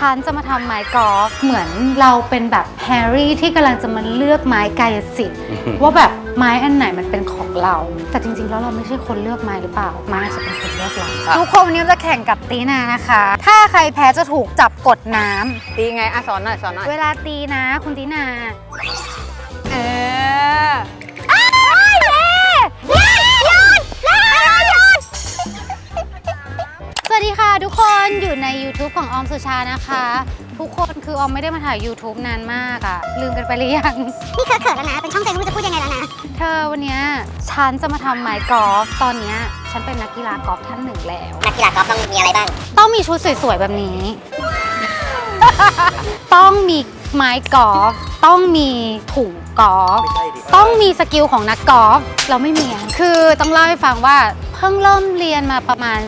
ฉันจะมาทำไม้กอล์ฟเหมือนเราเป็นแบบแฮร์รี่ที่กำลังจะมาเลือกไม้กายสิทธิ์ว่าแบบไม้อันไหนมันเป็นของเรา แต่จริงๆ แล้วเราไม่ใช่คนเลือกไม้หรือเปล่า ไม้อาจจะเป็นคนเลือกเราทุกคนวันนี้จะแข่งกับตีนานะคะ ถ้าใครแพ้จะถูกจับกดน้ำตีไงอะสอนหน่อยสอนหน่อยเวลาตีนะ คุณตีนา เออ วัสดีค่ะทุกคนอยู่ใน YouTube ของออมสุชานะคะ ทุกคนคือออมไม่ได้มาถ่าย YouTube นานมากอะลืมกันไปหรือยังนี่เคอะเขินแล้วนะ เป็นช่องเต็มไม่รู้จะพูดยังไงแล้วนะ เธอวันเนี้ยฉันจะมาทำไม้กอล์ฟตอนเนี้ยฉันเป็นนักกีฬากอล์ฟท่านหนึ่งแล้ว นักกีฬากอล์ฟต้องมีอะไรบ้าง ต้องมีชุดสวยๆแบบนี้ ต้องมีไม้กอล์ฟต้องมีถุง กอล์ฟต้องมีสกิลของนักกอล์ฟเราไม่มีอะคือต้องเล่าให้ฟังว่าเพิ่งเริ่มเรียนมาประมาณ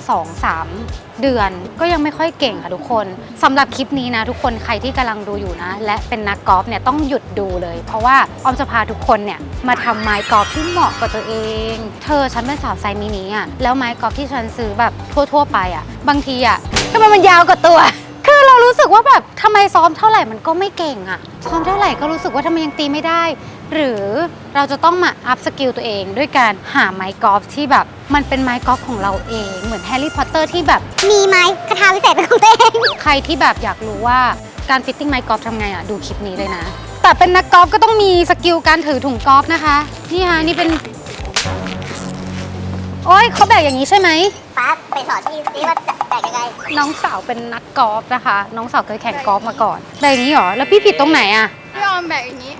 2-3 เดือน ก็ยังไม่ค่อยเก่งค่ะทุกคนสำหรับคลิปนี้นะ ทุกคนใครที่กำลังดูอยู่นะ และเป็นนักกอล์ฟเนี่ยต้องหยุดดูเลย เพราะว่าออมจะพาทุกคนเนี่ยมาทำไม้กอล์ฟที่เหมาะกับตัวเอง เธอฉันเป็นสาวไซส์มินิอะแล้วไม้กอล์ฟที่ฉันซื้อแบบทั่ว ๆ ไปอะบางทีอะทำไมมันยาวกว่าตัวคือ เรารู้สึกว่าแบบทำไมซ้อมเท่าไหร่มันก็ไม่เก่งอะซ้อมเท่าไหร่ก็รู้สึกว่าทำไมยังตีไม่ได้ หรือเราจะต้องมาอัพสกิลตัวเองด้วยการหาไม้กอล์ฟที่แบบมันเป็นไม้กอล์ฟของเราเอง เหมือนแฮร์รี่พอตเตอร์ที่แบบ มีไหมคาถาวิเศษเป็นของตัวเอง ใครที่แบบอยากรู้ว่าการฟิตติ้งไม้กอล์ฟทำไงอะดูคลิปนี้เลยนะ แต่เป็นนักกอล์ฟก็ต้องมีสกิลการถือถุงกอล์ฟนะคะ นี่ค่ะนี่เป็น โอ้ยเขาแบกอย่างนี้ใช่ไหม ฟ้าไปสอนพี่สิว่าจะแบกยังไง น้องสาวเป็นนักกอล์ฟนะคะ น้องสาวเคยแข่งกอล์ฟมาก่อนแบบนี้เหรอ แล้วพี่ผิดตรงไหนอะพี่ออมแบกอย่างนี้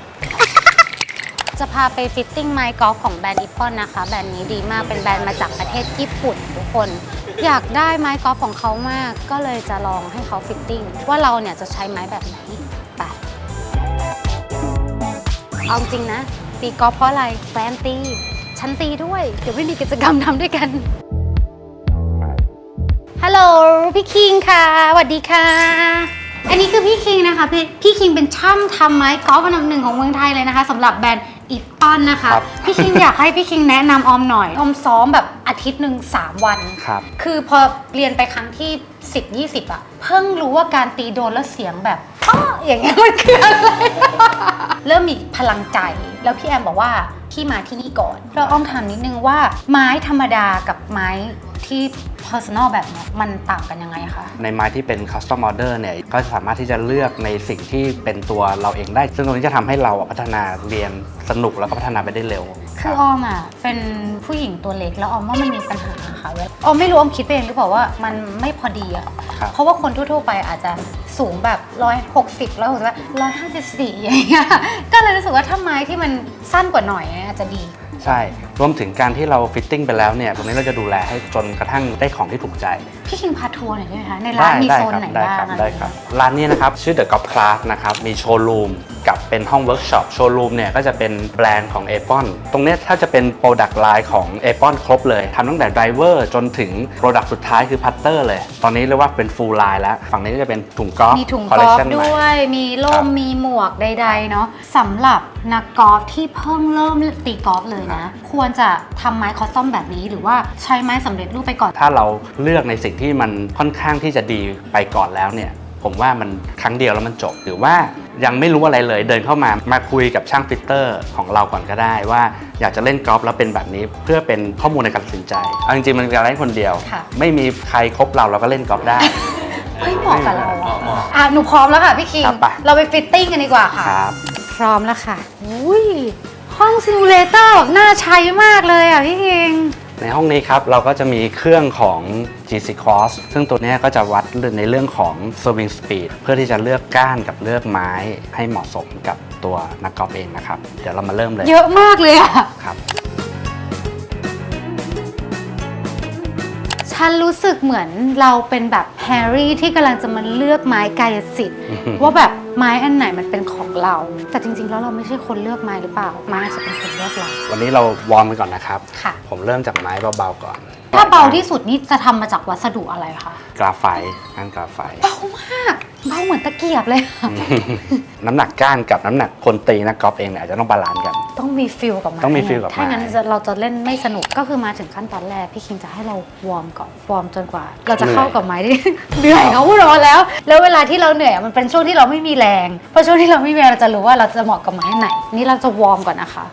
จะพาไปฟิตติ้งไม้กอล์ฟของแบรนด์อีปอนนะคะ แบรนด์นี้ดีมาก เป็นแบรนด์มาจากประเทศญี่ปุ่นทุกคน อยากได้ไม้กอล์ฟของเขามาก ก็เลยจะลองให้เขาฟิตติ้งว่าเราเนี่ยจะใช้ไม้แบบไหน ไปเอาจริงนะ ตีกอล์ฟเพราะอะไรแฟนตี ฉันตีด้วย เดี๋ยวไม่มีกิจกรรมทำด้วยกันฮัลโหล พี่คิงค่ะสวัสดีค่ะ อันนี้คือพี่คิงนะคะพี่พี่คิงเป็นช่างทำไม้กอล์ฟอันดับหนึ่งของเมืองไทยเลยนะคะสำหรับแบรนด์อีปอนนะคะ ครับ พี่คิงอยากให้พี่คิงแนะนำออมหน่อยออมซ้อมแบบอาทิตย์หนึ่ง3วัน ครับ คือพอเรียนไปครั้งที่ 10 20อะเพิ่งรู้ว่าการตีโดนแล้วเสียงแบบอ้อ อย่างเงี้ยมันคืออะไร เริ่มมีพลังใจ แล้วพี่แอมบอกว่าพี่มาที่นี่ก่อนเราอ้อมถามนิดนึงว่าไม้ธรรมดากับไม้ที่ personal แบบเนี้ยมันต่างกันยังไงคะ ในไม้ที่เป็น custom order เนี่ยก็สามารถที่จะเลือกในสิ่งที่เป็นตัวเราเองได้ ซึ่งตรงนี้จะทำให้เราอะพัฒนาเรียนสนุกแล้วก็พัฒนาไปได้เร็วคือออมอะเป็นผู้หญิงตัวเล็กแล้วออมว่ามันมีปัญหาค่ะเวลาออมไม่รู้ออมคิดไปเองหรือเปล่าว่ามันไม่พอดีอะ ครับ เพราะว่าคนทั่วๆไปอาจจะสูงแบบร้อยหกสิบร้อยหกสิบร้อยห้าสิบสี่อย่างเงี้ยก็เลยรู้สึกว่าถ้าไม้ที่มันสั้นกว่าหน่อยอาจจะดี ใช่ รวมถึงการที่เราฟิตติ้งไปแล้วเนี่ยตรงนี้เราจะดูแลให้จนกระทั่งได้ของที่ถูกใจ พี่คิงพาทัวร์หน่อยได้ไหมคะ ในร้านมีได้โซนครัไหนได้บ้างครับอะได้ครับร้านนี้นะครับชื่อ The Golf Class นะครับมีโชว์รูมกับเป็นห้องเวิร์กช็อปโชว์รูมเนี่ยก็จะเป็นแบรนด์ของ a p o n ตรงเนี้ยถ้าจะเป็นโปรดักต์ไลน์ของ a p o n ครบเลยทำตั้งแต่ไดเวอร์จนถึงโปรดักต์สุดท้ายคือพัตเตอร์เลย ตอนนี้เรียกว่าเป็นฟูลไลน์แล้ว ฝั่งนี้ก็จะเป็นถุงกอล์ฟมีถุงคอลกเลอคล์ฟชันใหม่ ด้วย มีร่ครัมบมีหมวกใดๆเนาะสำหรับนักกอล์ฟที่เพิ่งเริ่มตีกอล์ฟเลยนะ ควรจะทำไม้คอสตอมแบบนี้ หรือว่าใช้ไม้สำเร็จรูปไปก่อน ถ้าเราเลือกในสิ่งที่มันค่อนข้างที่จะดีไปก่อนแล้วเนี่ยผมว่ามันครั้งเดียวแล้วมันจบหรือว่ายังไม่รู้อะไรเลยเดินเข้ามามาคุยกับช่างฟิตเตอร์ของเราก่อนก็ได้ ว่าอยากจะเล่นกอล์ฟแล้วเป็นแบบนี้เพื่อเป็นข้อมูลในการตัดสินใจเอาจริงๆมันเป็นการเล่นคนเดียวค่ะไม่มีใครครบเราเราก็เล่นกอล์ฟได้เฮ้ยเหมาะกับเราอะอะหนูพร้อมแล้วค่ะพี่คิงครับไปเราไปฟิตติ้งกันดีกว่าค่ะครับพร้อมแล้วค่ะอุ้ย ห้องซิมูเลเตอร์แบบน่าใช้มากเลยอะพี่คิง ในห้องนี้ครับ เราก็จะมีเครื่องของ GC Cross ซึ่งตัวเนี้ยก็จะวัดในเรื่องของ Swing Speed เพื่อที่จะเลือกก้านกับเลือกไม้ให้เหมาะสมกับตัวนักกอล์ฟเองนะครับ เดี๋ยวเรามาเริ่มเลยเยอะมากเลยอะ ครับ ฉันรู้สึกเหมือนเราเป็นแบบแฮร์รี่ที่กำลังจะมาเลือกไม้กายสิทธิ์ ว่าแบบไม้อันไหนมันเป็นของเรา แต่จริง ๆ แล้วเราไม่ใช่คนเลือกไม้หรือเปล่า ไม้อาจจะเป็นคนเลือกเรา วันนี้เราวอร์มกันก่อนนะครับ ค่ะ ผมเริ่มจากไม้เบาๆก่อนถ้าเบาที่สุดนี่จะทำมาจากวัสดุอะไรคะกราไฟต์งานกราไฟต์ เบามาก เบาเหมือนมือนตะเกียบเลยน้ำหนักก้านกับน้ำหนักคนตีนักกอล์ฟเองเนี่ยอาจจะต้องบาลานซ์กัน ต้องมีฟิลกับไม้ต้องมีฟีลกับไม้ถ้างั้นจะเราจะเล่นไม่สนุกก็คือมาถึงขั้นตอนแรกพี่คิงจะให้เราวอร์มก่อนวอร์มจนกว่า เราจะเข้ากับไม้ที่เหนื่อยเขาพูดออกมาแล้ว แล้วเวลาที่เราเหนื่อยมันเป็นช่วงที่เราไม่มีแรงเพราะช่วงที่เราไม่มีแรงเราจะรู้ว่าเราจะเหมาะกับไม้ไหน นี่เราจะวอร์มก่อนนะคะ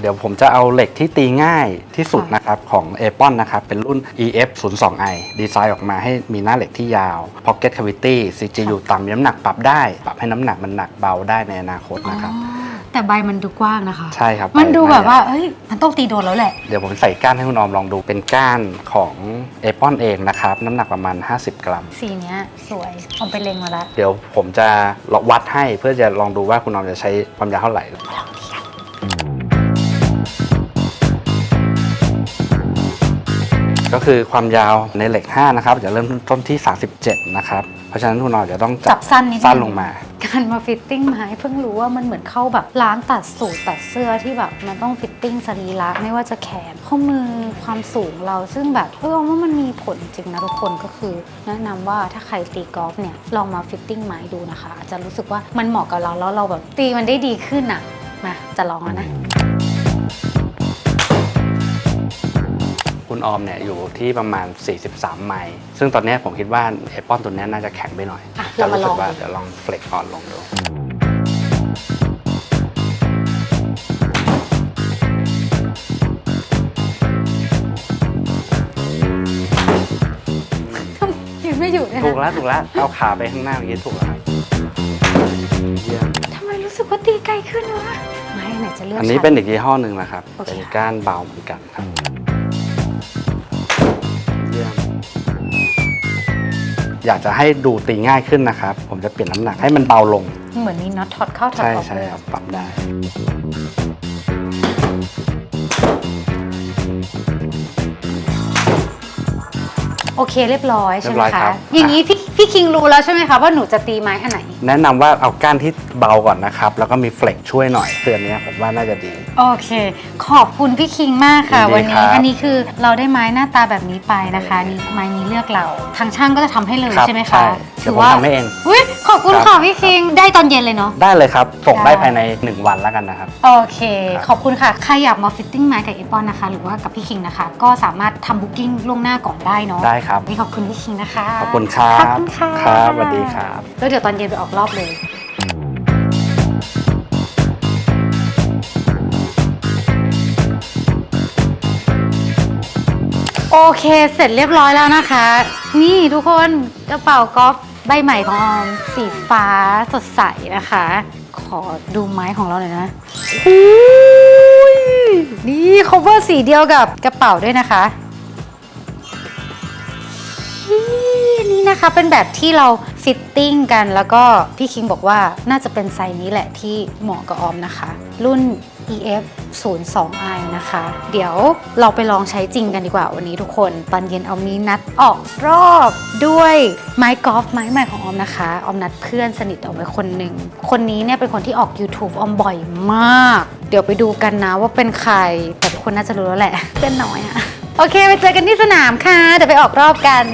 เดี๋ยวผมจะเอาเหล็กที่ตีง่ายที่สุดนะครับของ a p o n นะครับ เป็นรุ่น EF 0 2 i ดีไซน์ออกมาให้มีหน้าเหล็กที่ยาว Pocket Cavity CGU ต่ำมีน้ำหนักปรับได้ ปรับให้น้ำหนักมันหนักเบาได้ในอนาคตนะครับแต่ใบมันดูกว้างนะคะ ใช่ครับ มันดูไปแบบว่าเอ้ยมันต้องตีโดนแล้วแหละ เดี๋ยวผมใส่ก้านให้คุณออมลองดูเป็นก้านของ a p o n เองนะครับ น้ำหนักประมาณ 50 กรัม สีเนี้ยสวยเอาไปเล็งมาแล้ว เดี๋ยวผมจะวัดให้เพื่อจะลองดูว่าคุณออมจะใช้ความยาวเท่าไหร่ก็ คือความยาวในเหล็ก 5 นะครับจะเริ่มต้นที่ 37 นะครับ เพราะฉะนั้นคุณออมจะต้องจับสั้นนิดนึงสั้นลงมา การมาฟิตติ้งไม้เพิ่งรู้ว่ามันเหมือนเข้าแบบร้านตัดสูตรตัดเสื้อที่แบบมันต้องฟิตติ้งสรีระไม่ว่าจะแขนข้อมือความสูงเราซึ่งแบบเออว่ามันมีผลจริงนะทุกคนก็คือแนะนำว่าถ้าใครตีกอล์ฟเนี่ยลองมาฟิตติ้งไม้ดูนะคะ อาจจะรู้สึกว่ามันเหมาะกับเราแล้วเราแบบตีมันได้ดีขึ้นอะมาจะลองแล้วนะ คุณออมเนี่ยอยู่ที่ประมาณ 43 ไมล์ซึ่งตอนเนี้ยผมคิดว่าเอปอนตัวเนี้ยน่าจะแข็งไปหน่อยอะจะเรามารู้สึลอกง ว่าดูเดี๋ยวลองเฟล็กอ่อนลงดู ยืนไม่อยู่เลยถูกนะแล้วถูกแล้วเอาขาไปข้างหน้าเมื่อกี้ถูกแล้วครับเยี่ยม ทำไมรู้สึกว่าตีไกลขึ้นวะไม้ไหนจะเลือกอันนี้ใช้เป็นอีกยี่ห้อหนึ่งนะครับ โอเค เป็นก้านเบาเหมือนกันครับ อยากจะให้ดูตีง่ายขึ้นนะครับ ผมจะเปลี่ยนน้ำหนักให้มันเบาลง เหมือนมีน็อตถอดเข้าถอดใช่ออกใช่เลยครับปรับได้ อเคเรียบร้อยใช่ไหมเรียบร้อยคคะรับอย่างนี้พี่พี่คิงรู้แล้วใช่ไหมคะว่าหนูจะตีไม้อันไหน แนะนำว่าเอาก้านที่เบาก่อนนะครับ แล้วก็มีเฟล็กช่วยหน่อยเพื่อนนี้ยผมว่าน่าจะดี โอเค ขอบคุณพี่คิงมากค่ะ ยินดีวันครันี้บอันนี้คือเราได้ไม้หน้าตาแบบนี้ไปนะคะนี่ไม้นี้เลือกเรา ทางช่างก็จะทำให้เลยครับใช่ไหมใช่คะเดี๋ยวผมทำให้เองอุ้ยขอบคุณครับค่ะพี่คิง ได้ตอนเย็นเลยเนาะ ได้เลยครับ ส่งได้ได้ ภายใน 1 วันแล้วกันนะครับ โอเค ครับ ขอบคุณค่ะ ใครอยากมาฟิตติ้งไม้กับเอปอนนะคะ หรือว่ากับพี่คิงนะคะ ก็สามารถทำบุ๊กิ้งล่วงหน้าก่อนได้เนาะ ได้ครับนี่ขอบคุณพี่คิงนะคะขอบคุณครับ ขอบคุณค่ะครับสวัสดีครับ แล้วเดี๋ยวตอนเย็นไปออกรอบเลย โอเคเสร็จเรียบร้อยแล้วนะคะ นี่ทุกคนกระเป๋ากอล์ฟใบใหม่ของออมสีฟ้าสดใสนะคะ ขอดูไม้ของเราหน่อยนะอุ้ยนี่ cover สีเดียวกับกระเป๋าด้วยนะคะ นี่นี่นะคะเป็นแบบที่เราฟิตติ้งกันแล้วก็พี่คิงบอกว่าน่าจะเป็นไซส์นี้แหละที่เหมาะกับออมนะคะ รุ่น EF 0 2 i นะคะ เดี๋ยวเราไปลองใช้จริงกันดีกว่าวันนี้ทุกคนตอนเย็นออมมีนัดออกรอบด้วยไม้กอล์ฟไม้ใหม่ของออมนะคะ ออมนัดเพื่อนสนิทออกไว้คนหนึ่ง คนนี้เนี่ยเป็นคนที่ออก YouTube ออมบ่อยมาก เดี๋ยวไปดูกันนะว่าเป็นใคร แต่ทุกคนน่าจะรู้แล้วแหละเป็นน้อยอะ โอเคไปเจอกันที่สนามค่ะ เดี๋ยวไปออกรอบกัน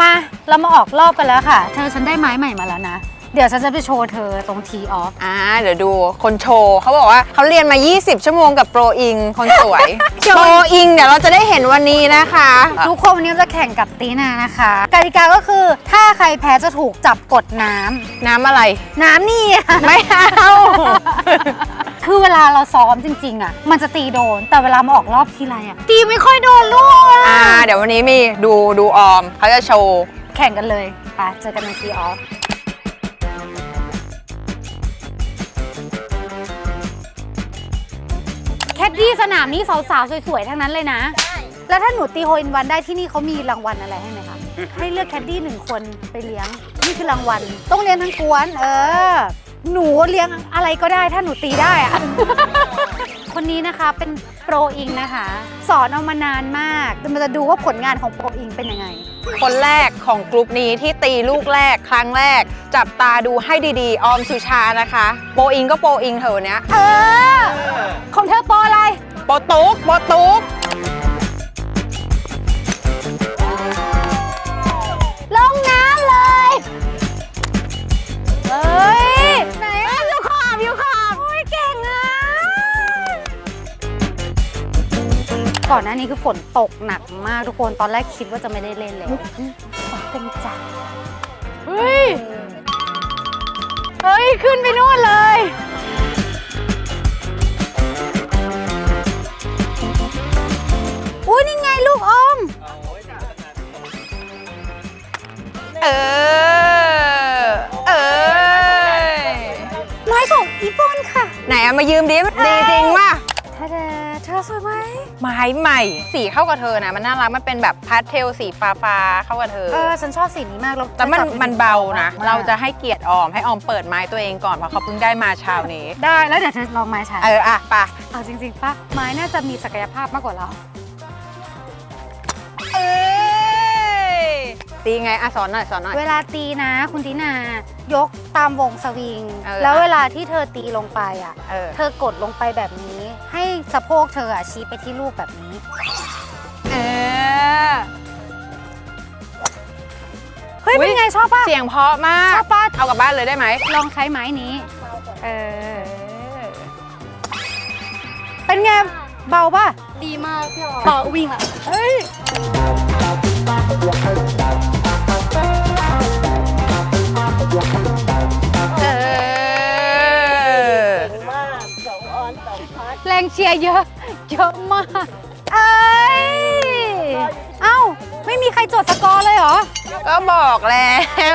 มาเรามาออกรอบกันแล้วค่ะ เธอฉันได้ไม้ใหม่มาแล้วนะ เดี๋ยวฉันจะไปโชว์เธอตรงทีออฟอ่าเดี๋ยวดูคนโชว์เขาบอกว่าเขาเรียนมา 20 ชั่วโมงกับโปรอิงคนสวย โปรอิงเดี๋ยวเราจะได้เห็นวันนี้นะคะ ทุกคนวันนี้จะแข่งกับตีนานะคะกติกาก็คือถ้าใครแพ้จะถูกจับกดน้ำน้ำอะไร น้ำนี่อะไม่เอา คือเวลาเราซ้อมจริงๆอะ มันจะตีโดน แต่เวลามาออกรอบทีไรอะ ตีไม่ค่อยโดนลูกอ่าอะเดี๋ยววันนี้มีดูดูออมเขาจะโชว์ แข่งกันเลย ไป เจอกันในทีออฟ ดดี้สนามนี้สาวๆ สวยๆ ทั้งนั้นเลยนะแล้วถ้าหนูตีโฮอินวันได้ที่นี่เขามีรางวัลอะไรให้ไหมคะ ให้เลือกแคดดี้หนึ่งคนไปเลี้ยง นี่คือรางวัล ต้องเลี้ยงทั้งกวน เออ หนูเลี้ยงอะไรก็ได้ถ้าหนูตีได้อะ คนนี้นะคะเป็นโปรอิงนะคะ สอนเอามานานมากมันจะดูว่าผลงานของโปรอิงเป็นยังไง คนแรกของกลุ่มนี้ที่ตีลูกแรกครั้งแรก จับตาดูให้ดีๆ ออมสุชานะคะ โปรอิงก็โปรอิงเถอะเนี้ยเออ ของเธอโปรอะไร โปรตุกโปรตุก ก่อนหน้านี้คือฝนตกหนักมากทุกคนตอนแรกคิดว่าจะไม่ได้เล่นแล้วฝนเต็มใจเฮ้ย เฮ้ย ขึ้นไปนู่นเลยอุ้ยนี่ไงลูกอม เออ เออไม้ของอีปอนค่ะ ไหนเอามายืมดิ ดีจริงว่ะท่าเดเธ อสวยไหมไม้ใหม่ สีเข้ากับเธอนะมันน่ารักมันเป็นแบบพาสเทลสีฟ้าฟ้าๆเข้ากับเธอเออฉันชอบสีนี้มากแล้วแต่มันจับมันเบานะมกเราจะให้เกียรติออมให้ออมเปิดไม้ตัวเองก่อนเพราะเขาเพิ่งได้มาเช้านี้ ได้แล้วเดี๋ยวเธอลองไม้ใช้เอออะไปะเอาจริงๆปะไม้น่าจะมีศักยภาพมากกว่าเราเอ้ย ตีไงอะสอนหน่อยสอนหน่อย เวลาตีนะคุณตินายกตามวงสวิง เออ แล้วเวลาที่เธอตีลงไปอะ เออเธอกดลงไปแบบนี้ ให้สะโพกเธออะชี้ไปที่ลูกแบบนี้ เออ เฮ้ยอุ๊เป็ยนไงชอบปะเสียงเพราะมาชก อบปะเอากลับบ้านเลยได้ไหมลองใช้ไม้นี้ เออ เป็นไงเบาปะดีมากพี่ออมต่อวิ่งอะเฮ้ย เออมากสองออนสองพัดแรงเชียร์เยอะ เยอะมาก เอ้ย เอ้า ไม่มีใครจดสกอร์เลยเหรอ ก็บอกแล้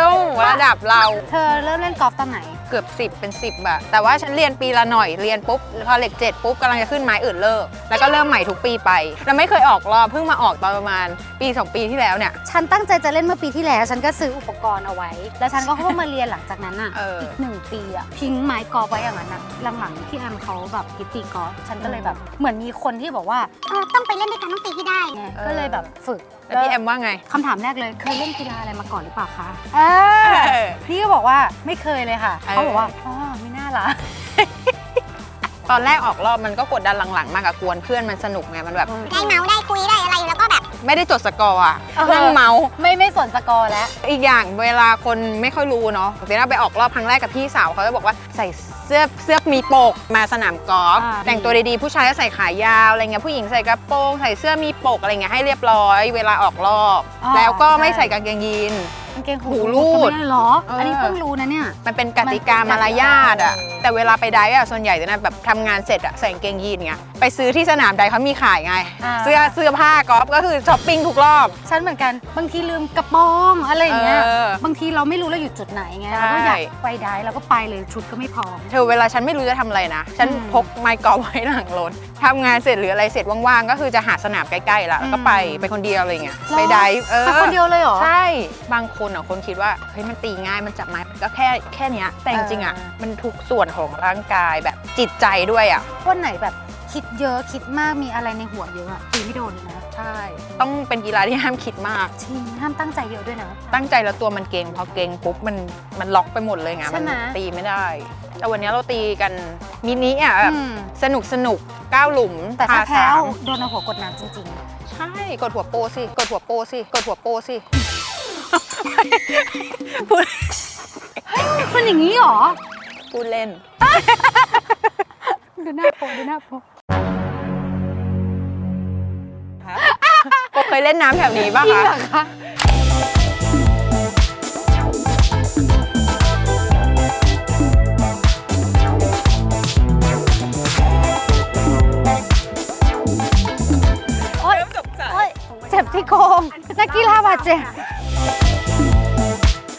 วว่าระดับเรา เธอเริ่มเล่นกอล์ฟตอนไหนเกือบ 10 เป็น 10อะแต่ว่าฉันเรียนปีละหน่อยเรียนปุ๊บพอเหล็กเจ็ดปุ๊บกำลังจะขึ้นไม้อื่นเลิก แล้วก็เริ่มใหม่ทุกปีไปแล้วไม่เคยออกรอบเพิ่งมาออกตอนประมาณปี2ปีที่แล้วเนี่ย ฉันตั้งใจจะเล่นเมื่อปีที่แล้ว ฉันก็ซื้ออุปกรณ์เอาไว้ แล้วฉันก็เข้ามาเรียนหลังจากนั้นอะเอออีกหนึ่งปีอะทิ้งไม้กอล์ฟไว้อย่างนั้นอะหลังๆที่แอมเขาแบบฮิตตีกอล์ฟฉันก็เลยแบบเหมือนมีคนที่บอกว่าเออต้องไปเล่นด้วยกันต้องตีให้ได้ไงก็เลยแบบฝึกแล้วพี่แอมว่าไง คำถามแรกเลยเคยเล่นกีฬาอะไรมาก่อนหรือเปล่าคะเอเอออ พี่ก็บอกว่าไม่เคยเลยค่ะ เออเขาบอกว่าอ๋อไม่น่าละ ตอนแรกออกรอบมันก็กดดันหลังๆ มากอะกวนเพื่อนมันสนุกไงมันแบบ ได้เมาส์ได้คุยได้อะไรแล้วก็แบบ ไม่ได้จดสกอร์อะเออ นั่งเมาส์ไม่ไม่สนสกอร์แล้ว อีกอย่างเวลาคนไม่ค่อยรู้เนาะเดี๋ยวเราไปออกรอบครั้งแรกกับพี่สาวเขาจะบอกว่าใส่เสื้อเสื้อมีปกมาสนามกอล์ฟอ่า แต่งตัวดีๆผู้ชายก็ใส่ขายาวอะไรเงี้ยผู้หญิงใส่กระโปรงใส่เสื้อมีปกอะไรเงี้ยให้เรียบร้อย เวลาออกรอบ แล้วก็ไม่ใส่กางเกงยีน กางเกงหูรูดไม่ได้เหรอเอออัอันนี้เพิ่งรู้นะเนี่ย มันเป็นกติกามารยาทอะแต่เวลาไปไดฟ์อะส่วนใหญ่จะนะแบบทำงานเสร็จอะใส่กางเกงยีนไง ไปซื้อที่สนามไดฟ์เขามีขายไง อ่า เสื้อเสื้อผ้ากอล์ฟก็คือช้อปปิ้งทุกรอบ ฉันเหมือนกัน บางทีลืมกระโปรงอะไรอย่างเงี้ย เออบางทีเราไม่รู้เราอยู่จุดไหนไง ใช่ เราก็อยากไปได้เราก็ไปเลยชุดก็ไม่พอเธอเวลาฉันไม่รู้จะทำอะไรนะ ฉันอืม พกไมค์กอล์ฟไว้หลังรถทำงานเสร็จหรืออะไรเสร็จว่างๆ ก็คือจะหาสนามใกล้ๆละแล้วก็ไปอืมไปคนเดียวอะไรเงี้ยหรอไปไดฟ์เออไปคนเดียวเลยเหรอ ใช่ บางคนอะคนคิดว่าเฮ้ยมันตีง่ายมันจับไม้มันก็แค่แค่เนี้ยแต่จริงๆอะเออมันทุกส่วนของร่างกายแบบจิตใจด้วยอะวันไหนแบบ คิดเยอะคิดมากมีอะไรในหัวเยอะอะตีไม่โดนเลยนะใช่ ต้องเป็นกีฬาที่ห้ามคิดมาก จริงห้ามตั้งใจเยอะด้วยนะ ตั้งใจแล้วตัวมันเก่งพอเก่งปุ๊บมันมันล็อกไปหมดเลยไงใช่มัไหม ตีไม่ได้ แต่วันนี้เราตีกันมินิอะแบบอืมสนุกสนุกก้าวหลุมแต่ถ้าพแพ้สามเอาโดนเอาหัวกดน้ำจริงใช่กดหัวโปรสิกดหัวโปรสิกดหัวโปรสิพูดๆมันอย่างนี้เหรอพูดเล่น ดูหน้าโปดูหน้าโป ก็เคยเล่นน้ำแถวนี้ป่ะจริงคะเหรอคะโอ๊ยโอ๊ยเจ็บที่โครงนักกีฬาบาดเจ็บ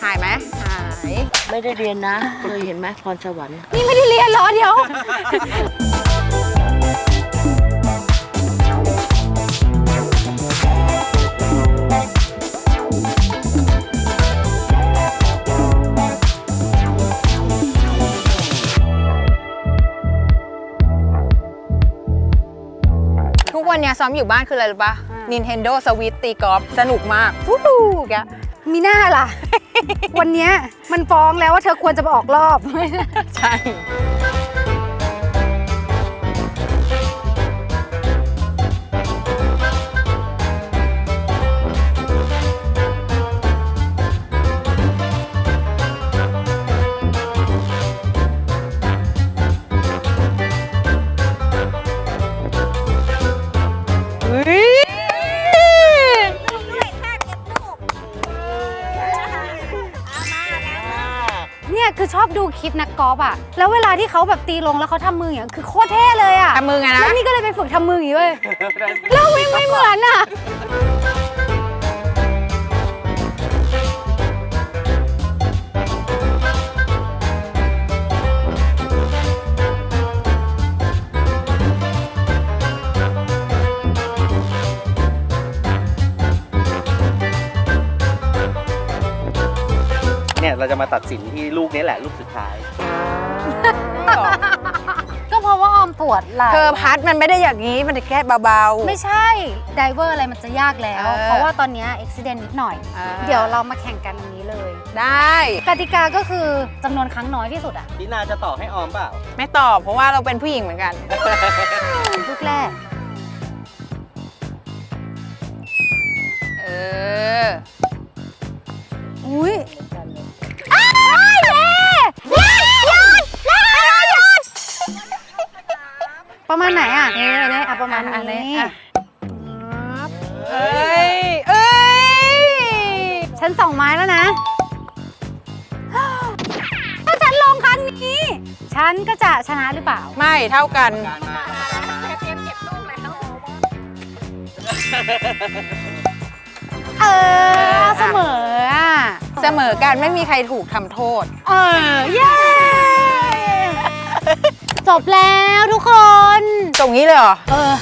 หายไหมหาย ไม่ได้เรียนนะเคยเห็นไหมพรสวรรค์ นี่ไม่ได้เรียนเหรอเดี๋ยว ซ้อมอยู่บ้านคืออะไรรู้ป่ะอ่า Nintendo Switch ตีกอล์ฟสนุกมากวู้ฮู้แกมีหน้าล่ะ วันเนี้ยมันฟ้องแล้วว่าเธอควรจะไปออกรอบ ใช่ ดูคลิปนักกอล์ฟอะแล้วเวลาที่เขาแบบตีลงแล้วเขาทำมืออย่างเงี้ยคือโคตรเท่เลยอะทำมือไงนะ แล้วนี่ก็เลยไปฝึกทำมืออย่างงี้เว้ยแล้ววิ่งไม่เหมือนอะ เนี่ยเราจะมาตัดสินที่ลูกนี้แหละลูกสุดท้าย ก็เพราะว่าออมปวดไหล่เธอพัดมันไม่ได้อย่างนี้มันแค่เบา ไม่ใช่ไดเวอร์อะไรมันจะยากแล้ว เออเพราะว่าตอนเนี้ยอุบิเหตุนิดหน่อยอ่าเดี๋ยวเรามาแข่งกันตรงนี้เลย ๆ ได้ กติกาก็คือจำนวนครั้งน้อยที่สุดอะพี่นาจะต่อให้ออมเปล่า ไม่ตอบเพราะว่าเราเป็นผู้หญิงเหมือนกัน ลูกแรก เออ อุ้ย ประมาณไหนอะนี่นี่อะประมาณอะนี้อะเอ้ยเอ้ยฉันสองไม้แล้วนะ ถ้าฉันลงครั้งนี้ ฉันก็จะชนะหรือเปล่า ไม่เท่ากัน เออเสมออะ เสมอกันไม่มีใครถูกทำโทษ เออ เย้ จบแล้วทุกคน ตรงนี้เลยเหรอ เออ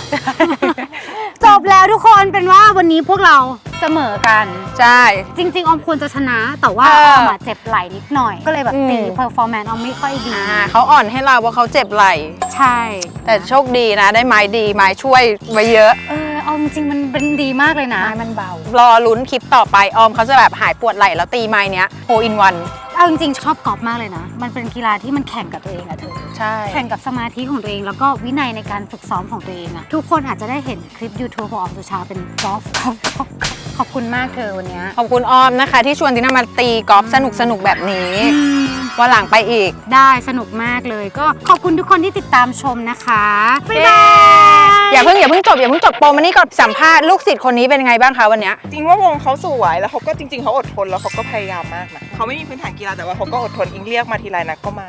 จบแล้วทุกคนเป็นว่าวันนี้พวกเราเสมอกัน ใช่ จริง ๆ ออมควรจะชนะ แต่ว่าเออออมอะเจ็บไหล่นิดหน่อย ก็เลยแบบอืม ตีเพอร์ฟอร์แมนซ์ออมไม่ค่อยดี อ่าเขาอ่อนให้เราเพราะเขาเจ็บไหล่ ใช่แต่โชคดีนะ ได้ไม้ดีไม้ช่วยไว้เยอะ เออ เอาจริงๆมันเป็นดีมากเลยนะ ไม้มันเบา รอลุ้นคลิปต่อไปออมเขาจะแบบหายปวดไหล่แล้วตีไม้เนี้ยโฮอินวัน เอาจริงๆชอบกอล์ฟมากเลยนะ มันเป็นกีฬาที่มันแข่งกับตัวเองอะเธอ ใช่ แข่งกับสมาธิของตัวเอง แล้วก็วินัยในการฝึกซ้อมของตัวเองอะทุกคนอาจจะได้เห็นคลิป YouTube ของออมสุชาเป็นกอล์ฟกอล์ฟกอล์ฟ ขอบคุณมากเธอวันเนี้ยขอบคุณออมนะคะ ที่ชวนตินามาตีกอล์ฟสนุกสนุกๆแบบนี้วันหลังไปอีก ได้สนุกมากเลย ก็ขอบคุณทุกคนที่ติดตามชมนะคะบ๊ายบายอย่าเพิ่งอย่าเพิ่งจบอย่าเพิ่งจบโปรมานี่ก่อนสัมภาษณ์ลูกศิษย์คนนี้เป็นยังไงบ้างคะวันเนี้ยจริงว่าวงเขาสวยแล้วเขาก็จริง ๆเขาอดทนแล้วเขาก็พยายามมากนะเขาไม่มีพื้นฐานกีฬาแต่ว่าเขาก็อดทนอิงเรียกมาทีไรนะก็มา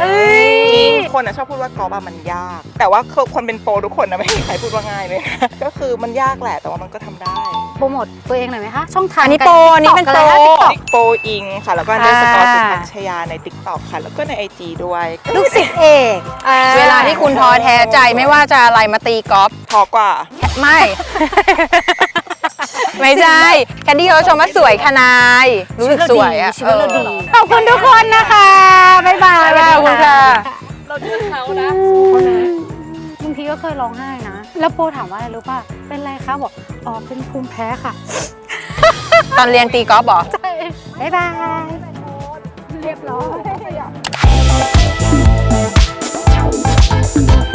เอ้ยจริงคนอะชอบพูดว่ากอล์ฟอะมันยาก แต่ว่าคนเป็นโปรทุกคนนะไม่มีใครพูดว่าง่ายเลยนะก็คือมันยากแหละแต่ว่ามันก็ทำได้ โปรโมทตัวเองหน่อยไหมคะ ช่องทางอันนี้โปรอันนี้เป็นโปรโปรอิงค่ะ แล้วก็เดสกอร์อ่าสุพัชยาใน t ิ k t o k ค่ะ แล้วก็ใน IG ด้วยก็ลูกศิษย์เอกเวลาที่คุณท้อแท้ใจไม่ว่าจะอะไรมาตีกอล์ฟพอกว่า ไม่ ไม่ใช่แคดดี้เขาชมว่าสวยขนายรู้สึกสวยอะชีวิตเราดีออขอบคุณทุกคนนะคะ บ๊ายบายบ๊ายบายขอบคุณค่ะบางทีก็เคยร้องไห้นะ แล้วโปถามว่าอะไรรู้ป่ะ เป็นไรคะบอก อ๋อ เป็นภูมิแพ้ค่ะ ตอนเรียนตีกอล์ฟเอใช่บ๊ายบาย เรียบร้อย